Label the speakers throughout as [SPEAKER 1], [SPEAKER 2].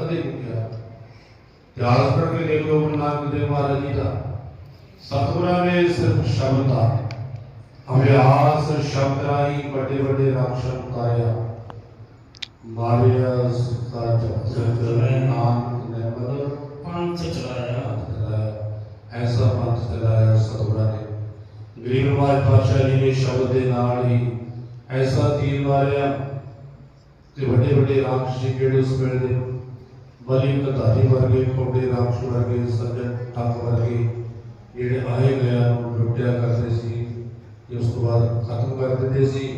[SPEAKER 1] ਕਦੇ ਨਹੀਂ ਕਿਹਾ ਇਤਿਹਾਸ ਪੜ੍ਹ ਕੇ ਦੇਖ ਲਓ ਗੁਰੂ ਨਾਨਕ ਦੇਵ ਮਹਾਰਾਜ ਜੀ ਦਾ। ਸਤਿਗੁਰਾਂ ਨੇ ਸਿਰਫ ਸ਼ਬਦ ਦਾ। ਅਭਿਆਸ ਸ਼ਬਦ ਰਾਹੀਂ ਵੱਡੇ ਵੱਡੇ ਰਾਖਸ਼ ਮੁਕਾਇਆ ਮਾਰਿਆ ਸੁਤਾ ਜਪਤ ਨਾਮ ਨਿਰਮਲ
[SPEAKER 2] ਪੰਥ ਚਲਾਇਆ।
[SPEAKER 1] ਐਸਾ ਪੰਥ ਚਲਾਇਆ ਸਤਿਗੁਰਾਂ ਨੇ। ਗਰੀਬ ਨਵਾਜ ਪਾਤਸ਼ਾਹ ਜੀ ਨੇ ਸ਼ਬਦ ਦੇ ਨਾਲ ਹੀ ਐਸਾ ਤੀਰ ਮਾਰਿਆ ਤੇ ਵੱਡੇ ਵੱਡੇ ਰਾਖਸ਼ ਜਿਹੜੇ ਉਸ ਵੇਲੇ ਦੇ ਬਲੀ ਕਧਾਰੀ ਵਰਗੇ, ਕੋਡੇ ਰਾਖਸ਼ ਵਰਗੇ ਸੱਜਣ ਠੱਗ ਵਰਗੇ ਜਿਹੜੇ ਆਏ ਗਿਆ ਨੂੰ ਲੁੱਟਿਆ ਕਰਦੇ ਸੀ ਤੇ ਉਸ ਤੋਂ ਬਾਅਦ ਖਤਮ ਕਰ ਦਿੰਦੇ ਸੀ।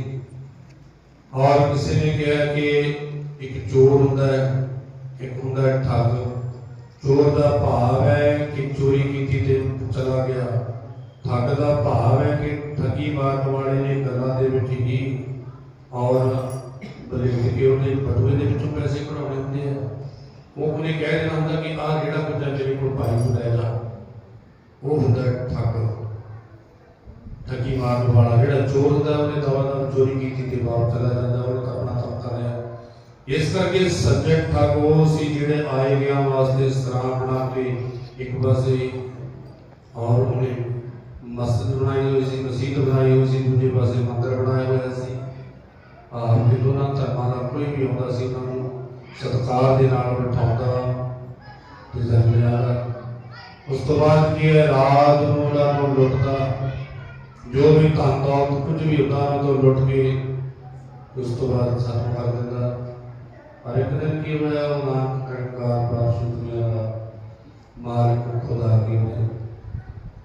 [SPEAKER 1] ਔਰ ਕਿਸੇ ਨੇ ਕਿਹਾ ਕਿ ਇੱਕ ਚੋਰ ਹੁੰਦਾ ਹੈ, ਇੱਕ ਹੁੰਦਾ ਹੈ ਠੱਗ। ਚੋਰ ਦਾ ਭਾਵ ਹੈ ਕਿ ਚੋਰੀ ਕੀਤੀ ਤੇ ਚਲਾ ਗਿਆ। ਠੱਗ ਦਾ ਭਾਵ ਹੈ ਕਿ ਠੱਗੀ ਮਾਰਨ ਵਾਲੇ ਨੇ ਗੱਲਾਂ ਦੇ ਵਿੱਚ ਹੀ ਔਰ ਬਲੇਖ ਕੇ ਉਹਨੇ ਬਟੂਏ ਦੇ ਵਿੱਚੋਂ ਪੈਸੇ ਉਹ ਉਹਨੇ ਕਹਿ ਦੇਣਾ ਹੁੰਦਾ ਕਿ ਆਹ ਜਿਹੜਾ ਬੰਦਾ ਮੇਰੇ ਕੋਲ ਭਾਈ ਨੂੰ ਲੈ ਜਾ ਉਹ ਹੁੰਦਾ ਹੈ ਠੱਗ ਠੱਗੀ ਮਾਰਨ ਵਾਲਾ ਜਿਹੜਾ ਚੋਰ ਹੁੰਦਾ ਉਹਨੇ ਦਵਾ ਦਵਾ ਚੋਰੀ ਕੀਤੀ ਤੇ ਵਾਪਸ ਚਲਾ ਜਾਂਦਾ ਉਹਨੇ ਤਾਂ ਆਪਣਾ ਕੰਮ ਕਰ ਰਿਹਾ ਇਸ ਕਰਕੇ ਸੱਜਣ ਠੱਗ ਉਹ ਸੀ ਜਿਹੜੇ ਆਏ ਗਿਆ ਵਾਸਤੇ ਸਰਾਂ ਬਣਾ ਕੇ ਇੱਕ ਪਾਸੇ ਔਰ ਉਹਨੇ ਮਸਜਿਦ ਬਣਾਈ ਹੋਈ ਸੀ ਮਸਜਿਦ ਬਣਾਈ ਹੋਈ ਸੀ ਦੂਜੇ ਪਾਸੇ ਮੰਦਰ ਬਣਾਇਆ ਹੋਇਆ ਸੀ ਆਹ ਵੀ ਦੋਨਾਂ ਧਰਮਾਂ ਦਾ ਕੋਈ ਵੀ ਆਉਂਦਾ ਸੀ ਉਹਨਾਂ ਨੂੰ ਸਤਿਕਾਰ ਦੇ ਨਾਲ ਬਿਠਾਉਂਦਾ ਤੇ ਜ਼ਮੀਨਾਂ ਉਸ ਤੋਂ ਬਾਅਦ ਕੀ ਹੈ ਰਾਤ ਨੂੰ ਉਹਨਾਂ ਨੂੰ ਲੁੱਟਦਾ। ਜੋ ਵੀ ਧਨ ਦੌਲਤ ਕੁਝ ਵੀ ਹੁੰਦਾ ਉਹਨਾਂ ਤੋਂ ਲੁੱਟ ਕੇ ਉਸ ਤੋਂ ਬਾਅਦ ਖਤਮ ਕਰ ਦਿੰਦਾ। ਪਰ ਇੱਕ ਦਿਨ ਕੀ ਹੋਇਆ? ਉਹ ਨਾਨਕ ਕਰਕਾਰ ਬਾਸ਼ੂ ਦੁਨੀਆ ਦਾ ਮਾਲਕ ਖੁਦਾ ਕੀ ਨੇ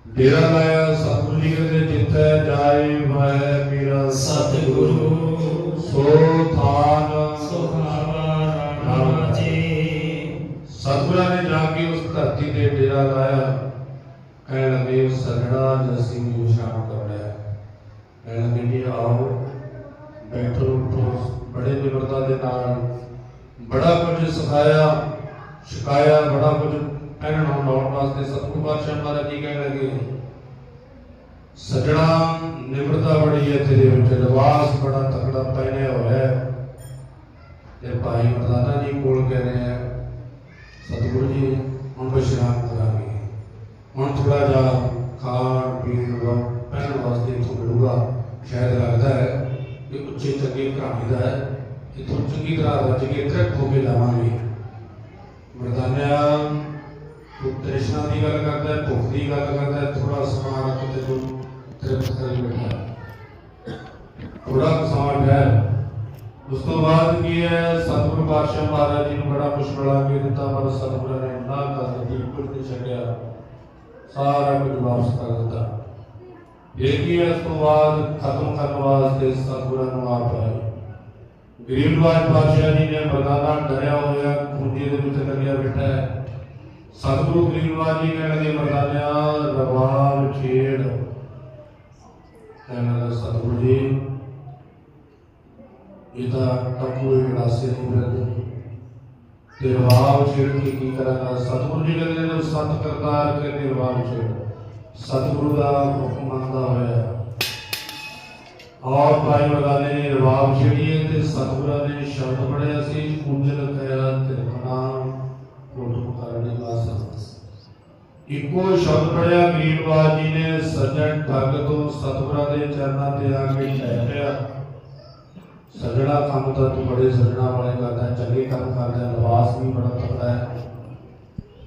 [SPEAKER 1] ਡੇਰਾ ਲਾਇਆ ਸਤਿਗੁਰੂ ਜੀ ਕਹਿੰਦੇ ਜਿੱਥੇ ਜਾਏ ਮੈਂ ਮੇਰਾ
[SPEAKER 2] ਸਤਿਗੁਰੂ।
[SPEAKER 1] ਸੋ ਥਾਨ ਧਰਤੀ ਤੇ ਡੇਰਾ ਲਾਇਆ। ਕਹਿਣ ਲੱਗੇ ਸਜਣਾ ਜਸੀ ਨੂੰ ਸ਼ਾਮ ਕਰ ਕਹਿਣ ਲੱਗੇ ਆਓ। ਬੈਠੋ ਉੱਠੋ ਬੜੇ ਨਿਮਰਤਾ ਦੇ ਨਾਲ ਬੜਾ ਕੁਝ ਸਿਖਾਇਆ ਸ਼ਿਕਾਇਆ ਬੜਾ ਕੁਝ ਕਹਿਣ ਨੂੰ ਲਾਉਣ ਵਾਸਤੇ ਸਤਿਗੁਰੂ ਪਾਤਸ਼ਾਹ ਮਹਾਰਾਜ ਜੀ ਕਹਿਣ ਲੱਗੇ? ਸਜਣਾ, ਨਿਮਰਤਾ ਬੜੀ ਹੈ ਤੇਰੇ ਵਿੱਚ, ਲਿਬਾਸ ਬੜਾ ਤਕੜਾ ਪਹਿਨਿਆ ਹੋਇਆ ਹੈ। ਤੇ ਭਾਈ ਮਰਦਾਨਾ ਜੀ ਕੋਲ ਕਹਿ ਰਹੇ ਆ ਸਤਿਗੁਰੂ ਜੀ ਹੁਣ ਵਿਸ਼ਰਾਮ ਕਰਾਂਗੇ ਹੁਣ ਥੋੜਾ ਜਿਹਾ ਖਾਣ ਪੀਣ ਦਾ ਪਹਿਨ ਵਾਸਤੇ ਇੱਥੋਂ ਮਿਲੂਗਾ। ਸ਼ਾਇਦ ਲੱਗਦਾ ਹੈ ਕਿ ਉੱਚੇ ਚੰਗੇ ਘਰਾਣੇ ਦਾ ਹੈ। ਇੱਥੋਂ ਚੰਗੀ ਤਰ੍ਹਾਂ ਰੱਜ ਕੇ ਤ੍ਰਿਪਤ ਹੋ ਕੇ ਜਾਵਾਂਗੇ। ਮਰਦਾਨਿਆ, ਤੂੰ ਤ੍ਰਿਸ਼ਨਾ ਦੀ ਗੱਲ ਕਰਦਾ ਹੈ, ਭੁੱਖ ਦੀ ਗੱਲ ਕਰਦਾ ਹੈ ਥੋੜਾ ਸਮਾਂ ਰੱਖ ਤੇ ਤੂੰ ਤ੍ਰਿਪਤ ਕਰੀ ਬੈਠਾ ਥੋੜਾ ਕੁ ਸਮਾਂ ਠਹਿਰ ਉਸ ਤੋਂ ਬਾਅਦ ਕੀ ਹੈ? ਸਤਿਗੁਰੂ ਪਾਤਸ਼ਾਹ ਮਹਾਰਾਜ ਜੀ ਨੂੰ ਬੜਾ ਮੁਸ਼ਕਲ ਆ ਕੇ ਦਿੱਤਾ ਪਰ ਸਤਿਗੁਰਾਂ ਨੇ ਨਹੀਂ ਛੱਡਿਆ। ਸਾਰਾ ਕੁਝ ਵਾਪਸ ਕਰ ਦਿੱਤਾ। ਇਹ ਇਸ ਤੋਂ ਬਾਅਦ ਖਤਮ ਕਰਨ ਵਾਸਤੇ ਸਤਿਗੁਰਾਂ ਨੂੰ ਆਪ ਆਏ। ਗਰੀਬ ਨਵਾਜ ਪਾਤਸ਼ਾਹ ਜੀ ਨੇ ਮਰਦਾਨਾ ਡਰਿਆ ਹੋਇਆ ਖੁੰਡੀ ਦੇ ਵਿੱਚ ਲੱਗਿਆ ਬੈਠਾ ਹੈ। ਸਤਿਗੁਰੂ ਗਰੀਬ ਨਵਾਜ ਜੀ ਕਹਿੰਦੇ ਮਰਦਾਨਿਆ ਰਵਾਬ ਛੇੜ। ਕਹਿੰਦਾ ਸਤਿਗੁਰੂ ਜੀ, ਇਹ ਤਾਂ ਟੱਪੂ ਇੱਕ ਨਹੀਂ ਮਿਲਦੇ ਤੇ ਰਵਾਬ ਛੇੜ ਕੀ ਕਰਾਂਗਾ? ਸਤਿਗੁਰੂ ਜੀ ਕਹਿੰਦੇ ਨੇ, ਸਤ ਕਰਤਾਰ ਕਹਿੰਦੇ ਰਵਾਬ ਛੇੜ। ਸਤਿਗੁਰੂ ਦਾ ਹੁਕਮ ਮੰਨਦਾ ਹੋਇਆ ਔਰ ਭਾਈ ਮਰਦਾਨੇ ਨੇ ਰਵਾਬ ਛੇੜੀਏ ਤੇ ਸਤਿਗੁਰਾਂ ਨੇ ਸ਼ਬਦ ਪੜਿਆ ਸੀ ਪੂਜਨ ਕਹਿਆ ਤਿਰਖਣਾ ਕੋਟ ਕਰਨੇ ਵਾਸਾ ਇੱਕੋ ਸ਼ਬਦ ਪੜਿਆ ਗਰੀਬਵਾਜ ਜੀ ਨੇ ਸੱਜਣ ਠੱਗ ਤੋਂ ਸਤਿਗੁਰਾਂ ਦੇ ਚਰਨਾਂ ਤੇ ਆ ਕੇ ਢਹਿ ਪਿਆ। ਸਜਣਾ ਕੰਮ ਤਾਂ ਤੂੰ ਬੜੇ ਸਜਣਾ ਵਾਲੇ ਕਰਦਾ ਹੈ, ਚੰਗੇ ਕੰਮ ਕਰਦਾ ਹੈ, ਲਿਬਾਸ ਵੀ ਬੜਾ ਤਕੜਾ ਹੈ।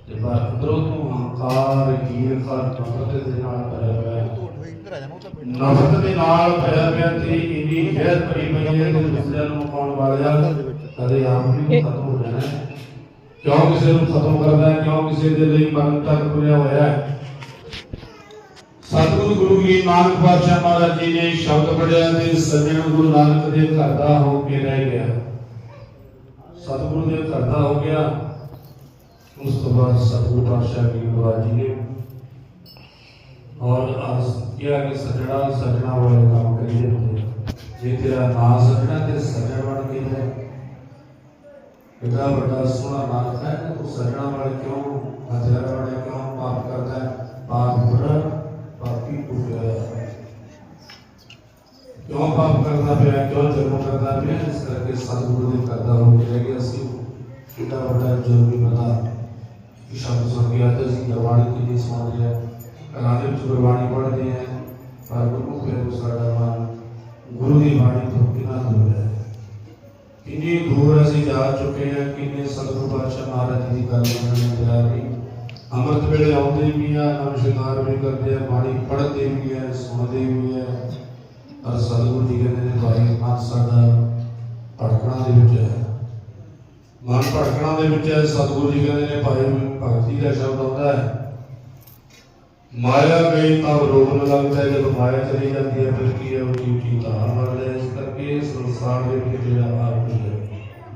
[SPEAKER 1] ਤੇ ਪਰ ਅੰਦਰੋਂ ਤੂੰ ਹੰਕਾਰ ਹੀਰ ਕਰ ਨਫ਼ਰਤ ਦੇ ਨਾਲ ਭਰਿਆ ਹੋਇਆ ਹੈ। ਨਫ਼ਰਤ ਦੇ ਨਾਲ ਭਰਿਆ ਪਿਆ ਤੇਰੀ ਇੰਨੀ ਖੇਰ ਭਰੀ ਪਈ ਹੈ ਕਿ ਦੂਸਰਿਆਂ ਨੂੰ ਮਕਾਉਣ ਵਾਲਿਆ ਕਦੇ ਆਪ ਵੀ ਖਤਮ ਹੋ ਜਾਣਾ ਹੈ। ਕਿਉਂ ਕਿਸੇ ਨੂੰ ਖਤਮ ਕਰਦਾ ਹੈ? ਕਿਉਂ ਕਿਸੇ ਦੇ ਲਈ ਮਰਨ ਤੱਕ ਤੁਰਿਆ ਹੋਇਆ ਹੈ? ਸਤਿਗੁਰੂ ਗੁਰੂ ਜੀ ਨਾਨਕ ਪਾਤਸ਼ਾਹ ਮਹਾਰਾਜ ਜੀ ਨੇ ਸ਼ਬਦ ਪੜਿਆ ਤੇ ਸੱਜਣ ਗੁਰੂ ਨਾਨਕ ਦੇ ਘਰ ਦਾ ਹੋ ਕੇ ਰਹਿ ਗਿਆ। ਸਤਿਗੁਰੂ ਦੇ ਘਰ ਦਾ ਹੋ ਗਿਆ। ਉਸ ਤੋਂ ਬਾਅਦ ਸਤਿਗੁਰੂ ਪਾਤਸ਼ਾਹ ਜੀ ਮਹਾਰਾਜ ਜੀ ਨੇ ਔਰ ਅਰਜ਼ ਕਿਹਾ ਕਿ ਸੱਜਣਾ ਸੱਜਣਾ ਵਾਲੇ ਕੰਮ ਕਰੀਏ ਹੁੰਦੇ ਜੇ ਤੇਰਾ ਨਾਂ ਸੱਜਣਾ ਤੇ ਸੱਜਣ ਬਣ ਕੇ ਰਹਿ। ਇਹਦਾ ਵੱਡਾ ਸੋਹਣਾ ਨਾਂ ਹੈ ਨਾ ਤੂੰ ਸੱਜਣਾ ਵਾਲੇ ਕਿਉਂ ਹਜ਼ਾਰ ਵਾਲੇ ਕਿਉਂ, ਪਾਪ ਕਰਦਾ ਹੈ? ਪਾਪ ਬੁਰਾ ਪਾਪੀ ਕੁਫਿਆ ਕਿਉਂ ਪਾਪ ਕਰਦਾ ਪਿਆ, ਕਿਉਂ ਜਨਮ ਕਰਦਾ ਪਿਆ, ਇਸ ਕਰਕੇ ਸਤਿਗੁਰੂ ਦੇ ਕਰਦਾ ਹੋ ਕੇ ਰਹਿ ਗਿਆ ਕਿੰਨਾ ਵੱਡਾ ਜ਼ਰੂਰੀ ਪਤਾ ਕਿ ਸ਼ਬਦ ਸੁਣ ਕੇ ਆਤੇ ਸੀ, ਗੁਰਬਾਣੀ ਕਿੰਨੀ ਸੁਣਦੇ ਆ ਘਰਾਂ ਦੇ ਵਿੱਚ ਗੁਰਬਾਣੀ ਪੜ੍ਹਦੇ ਆ ਪਰ ਗੁਰੂ ਫਿਰ ਸਾਡਾ ਮਨ ਗੁਰੂ ਦੀ ਬਾਣੀ ਤੋਂ ਕਿੰਨਾ ਦੂਰ ਹੈ। ਕਿੰਨੀ ਦੂਰ ਅਸੀਂ ਜਾ ਚੁੱਕੇ ਹਾਂ, ਕਿੰਨੇ ਸਤਿਗੁਰੂ ਪਾਤਸ਼ਾਹ ਮਹਾਰਾਜ ਜੀ ਦੀ ਗੱਲ ਮੰਨਣ ਜਾ ਰਹੀ ਅੰਮ੍ਰਿਤ ਵੇਲੇ ਆਉਂਦੇ ਵੀ ਆ ਨਮਸਕਾਰ ਵੀ ਕਰਦੇ ਆ, ਬਾਣੀ ਪੜ੍ਹਦੇ ਵੀ ਆ, ਸੁਣਦੇ ਵੀ ਆ। ਪਰ ਸਤਿਗੁਰੂ ਜੀ ਕਹਿੰਦੇ ਨੇ, ਭਾਈ ਮਨ ਸਾਡਾ ਭਟਕਣਾ ਦੇ ਵਿੱਚ ਹੈ। ਮਨ ਭਟਕਣਾ ਦੇ ਵਿੱਚ ਹੈ, ਸਤਿਗੁਰੂ ਜੀ ਕਹਿੰਦੇ ਨੇ, ਭਾਈ, ਭਗਤੀ ਦਾ ਸ਼ਬਦ ਆਉਂਦਾ ਹੈ। ਮਾਇਆ ਗਈ ਤਾਂ ਰੋਣ ਲੱਗਦਾ ਹੈ ਜਦੋਂ ਮਾਇਆ ਚਲੀ ਜਾਂਦੀ ਹੈ, ਫਿਰ ਕੀ ਹੈ? ਉਹ ਜੀ ਜੀ ਮਰਦਾ ਇਸ ਕਰਕੇ ਸੰਸਾਰ ਦੇ ਵਿੱਚ ਜਿਹੜਾ ਆਪ ਹੈ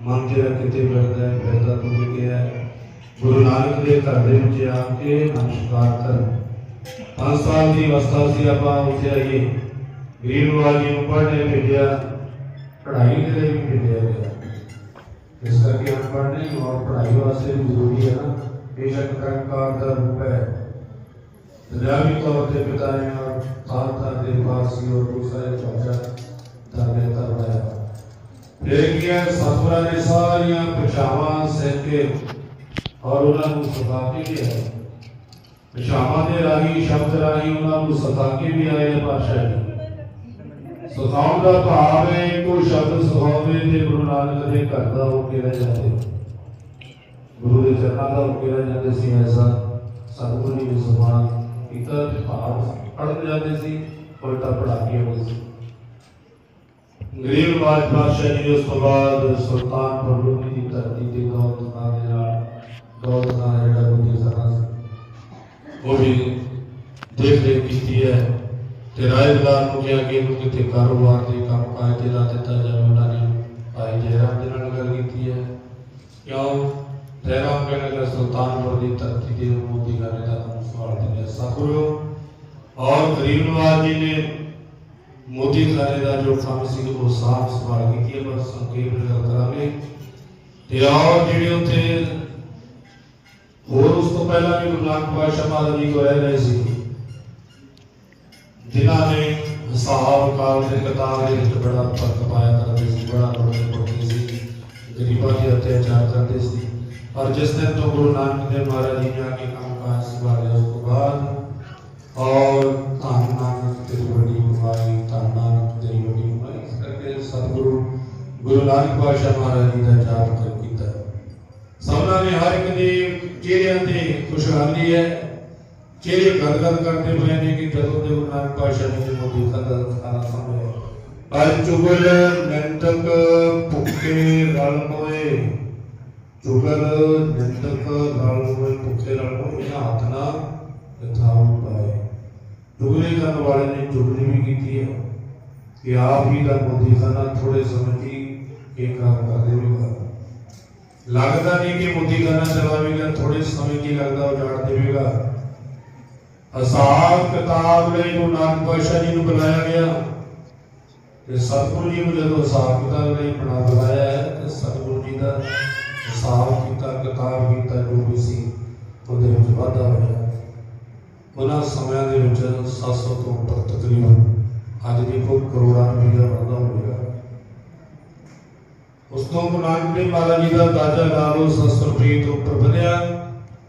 [SPEAKER 1] ਮਨ ਜਿਹੜਾ ਕਿਤੇ ਫਿਰਦਾ ਹੈ ਫਿਰਦਾ ਤੁਰ ਗਿਆ ਹੈ। ਗੁਰੂ ਨਾਨਕ ਦੇ ਘਰ ਦੇ ਵਿੱਚ ਆ ਕੇ ਨਮਸਕਾਰ ਕਰ ਪੰਜ ਸਾਲ ਦੀ ਅਵਸਥਾ ਸੀ ਆਪਾਂ ਉੱਥੇ ਆਈਏ। ਗਰੀਬ ਵਾਲੀ ਨੂੰ ਪੜ੍ਹਨੇ ਭੇਜਿਆ, ਪੜ੍ਹਾਈ ਦੇ ਲਈ ਵੀ ਭੇਜਿਆ ਗਿਆ। ਇਸ ਕਰਕੇ ਅਨਪੜ੍ਹ ਨਹੀਂ ਔਰ ਪੜ੍ਹਾਈ ਵਾਸਤੇ ਵੀ ਜ਼ਰੂਰੀ ਹੈ ਨਾ। ਬੇਸ਼ੱਕ ਕੰਕਾਰ ਦਾ ਰੂਪ ਹੈ। ਦਰਿਆਵੀ ਤੌਰ ਤੇ ਪਿਤਾ ਨੇ ਔਰ ਖਾਲਸਾ ਦੇ ਵਾਸੀ ਔਰ ਦੂਸਰੇ ਚੌਜਾ ਦਰਵੇ ਕਰਵਾਇਆ ਫਿਰ ਕੀ ਹੈ, ਸਤਿਗੁਰਾਂ ਨੇ ਸਾਰੀਆਂ ਪਛਾਵਾਂ ਸਹਿ ਕੇ ਔਰ ਉਹਨਾਂ ਨੂੰ ਸਿਖਾ ਕੇ ਵੀ ਆਏ ਪਛਾਵਾਂ ਦੇ ਰਾਹੀਂ ਸ਼ਬਦ ਰਾਹੀਂ ਉਹਨਾਂ ਨੂੰ ਸਿਖਾ ਕੇ ਵੀ ਆਏ ਨੇ ਪਾਤਸ਼ਾਹ ਜੀ ਸਿਖਾਉਣ ਦਾ ਭਾਵ ਹੈ ਕੋਈ ਸ਼ਬਦ ਸਿਖਾਉਂਦੇ ਤੇ ਗੁਰੂ ਨਾਨਕ ਦੇ ਘਰ ਦਾ ਹੋ ਕੇ ਰਹਿ ਜਾਂਦੇ ਗੁਰੂ ਦੇ ਚਰਨਾਂ ਦਾ ਹੋ ਕੇ ਰਹਿ ਜਾਂਦੇ ਸੀ ਐਸਾ ਸਤਿਗੁਰੂ ਜੀ ਨੇ ਸਮਾਨ ਕੀਤਾ ਤੇ ਭਾਵ ਪੜ੍ਹਨ ਜਾਂਦੇ ਸੀ ਉਲਟਾ ਪੜਾ ਕੇ ਆਉਂਦੇ ਸੀ ਗਰੀਬ ਬਾਦ ਬਾਦਸ਼ਾਹ ਜੀ ਉਸ ਤੋਂ ਬਾਅਦ ਸੁਲਤਾਨਪੁਰ ਲੋਧੀ ਦੀ ਧਰਤੀ ਤੇ ਦੌਲਤ ਖਾਨ ਦੇ ਨਾਲ ਦੌਲਤ ਖਾਨ ਜਿਹੜਾ ਬੁੱਧੀ ਸਰਾ ਉਹ ਵੀ ਦੇਖ ਰੇਖ ਕੀਤੀ ਹੈ ਤੇ ਰਾਜਦਾਰ ਨੂੰ ਕਿਹਾ ਕਿ ਇਹਨੂੰ ਕਿਤੇ ਕਾਰੋਬਾਰ ਦੇ ਕੰਮ ਕਾਜ ਤੇ ਲਾ ਦਿੱਤਾ ਜਾਵੇ, ਉਹਨਾਂ ਨੇ ਭਾਈ ਜੈਰਾਮ ਦੇ ਨਾਲ ਗੱਲ ਕੀਤੀ ਹੈ। ਕਿਉਂ? ਜੈਰਾਮ ਕਹਿਣ ਸੁਲਤਾਨਪੁਰ ਦੀ ਧਰਤੀ ਤੇ ਮੋਦੀ ਗਾਣੇ ਦਾ ਕੰਮ ਸਵਾਲ ਦਿੰਦੇ ਸਤਿਗੁਰੂ, ਔਰ ਗਰੀਬ ਨਵਾਜ ਜੀ ਨੇ ਮੋਦੀ ਖਾਨੇ ਦਾ ਜੋ ਕੰਮ ਸੀ, ਉਹ ਸਾਫ਼ ਸਵਾਲ ਕੀਤੀ ਹੈ ਪਰ ਸੰਖੇਪ ਗੱਲ ਕਰਾਂਗੇ। ਤੇ ਔਰ ਜਿਹੜੇ ਉੱਥੇ ਹੋਰ ਉਸ ਤੋਂ ਪਹਿਲਾਂ ਵੀ ਗੁਰੂ ਨਾਨਕ ਪਾਤਸ਼ਾਹ ਮਹਾਰਾਜ ਜੀ ਕੋਲ ਰਹਿ ਰਹੇ ਸੀ। ਜਿਨ੍ਹਾਂ ਨੇ ਹਿਸਾਬ ਕਾਲ ਦੇ ਕਿਤਾਬ ਦੇ ਵਿੱਚ ਬੜਾ ਫ਼ਰਕ ਪਾਇਆ ਕਰਦੇ ਸੀ, ਬੜਾ ਰੋਣੇ ਪੜਦੇ ਸੀ, ਗਰੀਬਾਂ ਦੇ ਅਤਿਆਚਾਰ ਕਰਦੇ ਸੀ। ਪਰ ਜਿਸ ਦਿਨ ਤੋਂ ਗੁਰੂ ਨਾਨਕ ਦੇਵ ਮਹਾਰਾਜ ਜੀ ਨੇ ਆ ਕੇ ਕੰਮ ਕਾਜ ਸੰਭਾਲਿਆ ਉਸ ਤੋਂ ਬਾਅਦ ਔਰ ਧੰਨ ਨਾਨਕ ਤੇਰੀ ਬੜੀ ਉਪਾਈ ਧੰਨ ਨਾਨਕ ਤੇਰੀ ਬੜੀ ਉਪਾਈ ਇਸ ਕਰਕੇ ਸਤਿਗੁਰੂ ਗੁਰੂ ਨਾਨਕ ਪਾਤਸ਼ਾਹ ਮਹਾਰਾਜ ਜੀ ਦਾ ਜਾਪ ਕਰ ਕੀਤਾ। ਸਭਨਾਂ ਨੇ ਹਰ ਇੱਕ ਦੀ ਚਿਹਰਿਆਂ ਤੇ ਖੁਸ਼ਹਾਲੀ ਹੈ। ਚਿਹਰੇ ਗਦਗਦ ਕਰਦੇ ਪਏ ਨੇ ਕਿ ਜਦੋਂ ਦੇ ਗੁਰੂ ਨਾਨਕ ਪਾਤਸ਼ਾਹ ਜੀ ਨੇ ਮੋਦੀ ਖਾਦਾ ਖਾਣਾ ਸਾਹਮਣੇ ਪਰ ਚੁਗਲ, ਨੰਤਕ, ਭੁੱਖੇ, ਰਲ ਹੋਏ ਚੁਗਲ, ਨੰਤਕ, ਰਲ ਹੋਏ ਭੁੱਖੇ, ਰਲ ਹੋਏ ਇਹਨਾਂ ਹੱਥ ਨਾਲ ਯਥਾਉ ਪਾਏ। ਚੁਗਲੀ ਕਰਨ ਵਾਲੇ ਨੇ ਚੁਗਲੀ ਵੀ ਕੀਤੀ ਹੈ। ਕਿ ਆਪ ਹੀ ਦਾ ਮੋਦੀ ਖਾਨਾ ਥੋੜੇ ਸਮੇਂ ਦੀ ਇਹ ਕੰਮ ਕਰ ਦੇਵੇਗਾ ਲੱਗਦਾ ਨਹੀਂ ਕਿ ਮੋਦੀ ਖਾਨਾ ਚਲਾਵੇਗਾ ਥੋੜੇ ਸਮੇਂ ਕੀ ਲੱਗਦਾ ਉਜਾੜ ਦੇਵੇਗਾ। ਹਿਸਾਬ ਕਿਤਾਬ ਲਈ ਗੁਰੂ ਨਾਨਕ ਪਾਤਸ਼ਾਹ ਜੀ ਨੂੰ ਬੁਲਾਇਆ ਗਿਆ। ਤੇ ਸਤਿਗੁਰੂ ਜੀ ਨੂੰ ਜਦੋਂ ਹਿਸਾਬ ਕਿਤਾਬ ਲਈ ਬਣਾ ਬੁਲਾਇਆ ਹੈ, ਤੇ ਸਤਿਗੁਰੂ ਜੀ ਦਾ ਹਿਸਾਬ ਕੀਤਾ, ਕਿਤਾਬ ਕੀਤਾ, ਜੋ ਵੀ ਸੀ, ਉਹਦੇ ਵਿੱਚ ਵਾਧਾ ਹੋਇਆ। ਉਹਨਾਂ ਸਮਿਆਂ ਦੇ ਵਿੱਚ 700 ਤੋਂ ਉੱਪਰ ਤਕਰੀਬਨ ਅੱਜ ਵੀ ਕੋਈ ਕਰੋੜਾਂ ਰੁਪਈਆ ਵਾਧਾ ਹੋਵੇਗਾ ਉਸ ਤੋਂ ਗੁਰੂ ਨਾਨਕ ਦੇਵ ਮਹਾਰਾਜ ਜੀ ਦਾ ਤਾਜ਼ਾ ਲਾ ਲਓ 700 ਤੋਂ ਉੱਪਰ ਵਧਿਆ।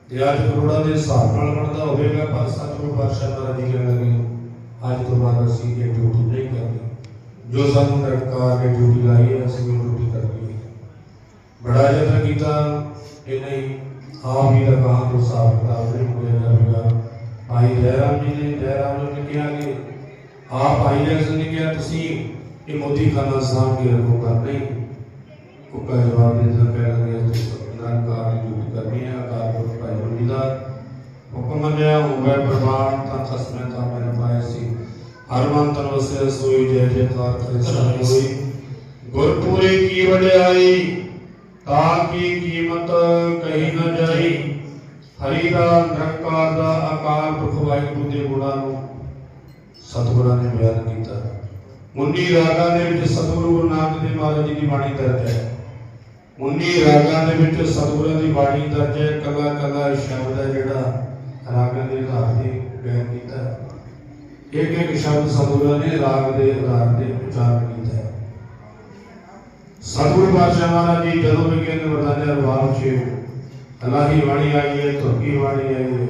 [SPEAKER 1] ਤੇ ਅੱਜ ਕਰੋੜਾਂ ਦੇ ਹਿਸਾਬ ਨਾਲ ਬਣਦਾ ਹੋਵੇਗਾ ਪਰ ਸਤਿਗੁਰੂ ਪਾਤਸ਼ਾਹ ਮਹਾਰਾਜ ਜੀ ਕਹਿੰਦੇ ਨੇ ਅੱਜ ਤੋਂ ਬਾਅਦ ਅਸੀਂ ਇਹ ਡਿਊਟੀ ਨਹੀਂ ਕਰਨੀ ਜੋ ਸਾਨੂੰ ਨਿਰੰਕਾਰ ਨੇ ਡਿਊਟੀ ਲਾਈ ਹੈ, ਅਸੀਂ ਉਹ ਡਿਊਟੀ ਕਰਨੀ ਹੈ ਬੜਾ ਯਤਨ ਕੀਤਾ। ਇਹ ਨਹੀਂ, ਆਪ ਹੀ ਦਾ ਕਹਾਂ ਤੋਂ ਹਿਸਾਬ ਕਿਤਾਬ ਨਹੀਂ ਹੋਇਆ ਜਾਵੇਗਾ ਭਾਈ ਜੈਰਾਮ ਜੀ ਨੇ, ਜੈਰਾਮ ਜੀ ਨੇ ਕਿਹਾ ਕਿ ਆਪ ਭਾਈ ਜੈਸ ਨੇ ਕਿਹਾ, ਤੁਸੀਂ ਇਹ ਮੋਦੀ ਖਾਨਾ ਸਾਂਭ ਕੇ ਰੱਖੋਗਾ ਨਹੀਂ ਉਹਦਾ ਜਵਾਬ ਦੇ ਦਿੱਤਾ, ਕਹਿ ਲਗੇ ਤੁਸੀਂ ਨਿਰੰਕਾਰ ਦੀ ਕਰਨੀ ਹੈ ਆਕਾਰ ਕੋਲ ਭਾਈ ਜੀ ਦਾ ਹੁਕਮ ਮੰਨਿਆ ਹੋਵੇ ਪ੍ਰਮਾਣ ਤਾਂ ਖਸਮੇ ਤਾਂ ਮੇਰੇ ਪਾਏ ਸੀ। ਹਰ ਮਨ ਤਨ ਵਸੇ ਸੋਈ ਜੈ ਜੈਕਾਰ ਕਰੇ ਸਭ ਗੁਰਪੂਰੇ ਕੀ ਵਡਿਆਈ, ਤਾਂ ਕੀ ਕੀਮਤ ਕਹੀ ਨਾ ਜਾਈ। ਹਰੀ ਦਾ ਨਿਰੰਕਾਰ ਦਾ ਆਕਾਰ ਪੁਰਖ ਵਾਹਿਗੁਰੂ ਦੇ ਗੁਣਾਂ ਨੂੰ ਸਤਿਗੁਰਾਂ ਨੇ ਬਿਆਨ ਕੀਤਾ। 19 ਰਾਗਾਂ ਦੇ ਵਿੱਚ ਸਤਿਗੁਰੂ ਨਾਨਕ ਦੇਵ ਮਹਾਰਾਜ ਜੀ ਦੀ ਬਾਣੀ ਦਰਜ ਹੈ। 19 ਰਾਗਾਂ ਦੇ ਵਿੱਚ ਸਤਿਗੁਰਾਂ ਦੀ ਬਾਣੀ ਦਰਜ ਹੈ ਕਲਾ ਕਲਾ, ਸ਼ਬਦ ਹੈ ਜਿਹੜਾ ਰਾਗਾਂ ਦੇ ਆਧਾਰ ਤੇ ਬਿਆਨ ਕੀਤਾ ਹੈ। ਇੱਕ ਇੱਕ ਸ਼ਬਦ ਸਤਿਗੁਰਾਂ ਨੇ ਰਾਗ ਦੇ ਆਧਾਰ ਤੇ ਉਚਾਰਨ ਕੀਤਾ ਹੈ। ਸਤਿਗੁਰੂ ਪਾਤਸ਼ਾਹ ਮਹਾਰਾਜ ਜੀ, ਜਦੋਂ ਵੀ ਕਹਿੰਦੇ ਵਰਦਾਨੇ ਰਵਾਬ ਚ ਅਲਾਹੀ ਬਾਣੀ ਆਈ ਹੈ, ਤੁਰਕੀ ਬਾਣੀ ਆਈ ਹੈ।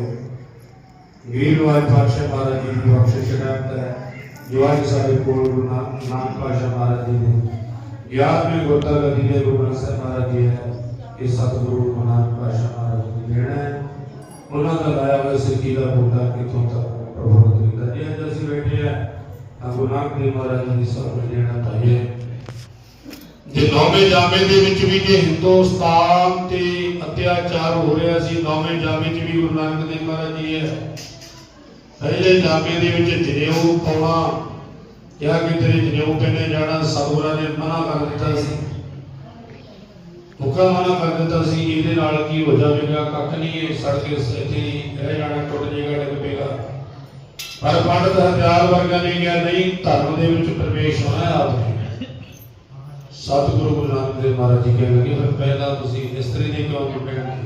[SPEAKER 1] ਗਰੀਬ ਵਾਲੇ ਪਾਤਸ਼ਾਹ ਮਹਾਰਾਜ ਜੀ ਦੀ ਬਖਸ਼ਿਸ਼ ਸ਼ਰਾਬਤ ਹੈ, ਜੋ ਅੱਜ ਸਾਡੇ ਕੋਲ ਗੁਰੂ ਨਾਨਕ ਨਾਨਕ ਪਾਤਸ਼ਾਹ ਮਹਾਰਾਜ ਜੀ ਨੇ ਗਿਆਰਵੇਂ ਗੁਰਤਾ ਗਦੀ ਦੇ ਗੁਰੂ ਗ੍ਰੰਥ ਸਾਹਿਬ ਮਹਾਰਾਜ ਜੀ ਹੈ ਇਹ ਸਤਿਗੁਰੂ ਗੁਰੂ ਨਾਨਕ ਪਾਤਸ਼ਾਹ ਮਹਾਰਾਜ ਜੀ ਦੀ ਹੈ। ਉਹਨਾਂ ਦਾ ਲਾਇਆ ਹੋਇਆ ਸਿੱਖੀ ਦਾ ਬੂਟਾ ਕਿਥੋਂ ਤੱਕ ਪ੍ਰਭਾਵਿਤ ਕੀਤਾ ਜੀ। ਅੱਜ ਅਸੀਂ ਬੈਠੇ ਆ ਤਾਂ ਗੁਰੂ ਨਾਨਕ ਦੇਵ ਮਹਾਰਾਜ ਜੀ ਦੀ ਸਭ ਨੂੰ ਦੇਣਾ ਪਾਈਏ ਜੇ ਨੌਵੇਂ ਜਾਮੇ ਦੇ ਵਿੱਚ ਵੀ ਜੇ ਹਿੰਦੁਸਤਾਨ ਤੇ ਅਤਿਆਚਾਰ ਹੋ ਰਿਹਾ ਸੀ ਨੌਵੇਂ ਜਾਮੇ 'ਚ ਵੀ ਗੁਰੂ ਨਾਨਕ ਦੇਵ ਮਹਾਰਾਜ ਜੀ ਹੈ। ਪਹਿਲੇ ਜਾਮੇ ਦੇ ਵਿੱਚ ਜਨੇਊ ਪਾਉਣਾ ਕਿਹਾ ਕਿ ਤੇਰੇ ਜਨੇਊ ਪਹਿਨੇ ਜਾਣਾ ਸਤਿਗੁਰਾਂ ਨੇ ਮਨਾ ਕਰ ਦਿੱਤਾ ਸੀ। ਹੁਕਮ ਮਨਾ ਕਰ ਦਿੱਤਾ ਸੀ, ਇਹਦੇ ਨਾਲ ਕੀ ਹੋ ਜਾਵੇਗਾ? ਕੱਖ ਨਹੀਂ ਇਹ ਸੜ ਕੇ ਇੱਥੇ ਰਹਿ ਜਾਣਾ, ਟੁੱਟ ਜਾਏਗਾ, ਡਿੱਗ ਪਏਗਾ। ਪਰ ਪੰਡਤ ਹਜ਼ਾਰ ਵਰਗਾ ਨੇ ਕਿਹਾ, ਨਹੀਂ, ਧਰਮ ਦੇ ਵਿੱਚ ਪ੍ਰਵੇਸ਼ ਹੋਣਾ ਹੈ ਆਦਮੀ ਸਤਿਗੁਰੂ ਗੁਰੂ ਨਾਨਕ ਦੇਵ ਮਹਾਰਾਜ ਜੀ ਕਹਿਣ ਲੱਗੇ, ਫਿਰ ਪਹਿਲਾਂ ਤੁਸੀਂ ਇਸਤਰੀ ਦੇ ਕਿਉਂ ਨਹੀਂ ਪਹਿਨਦੇ?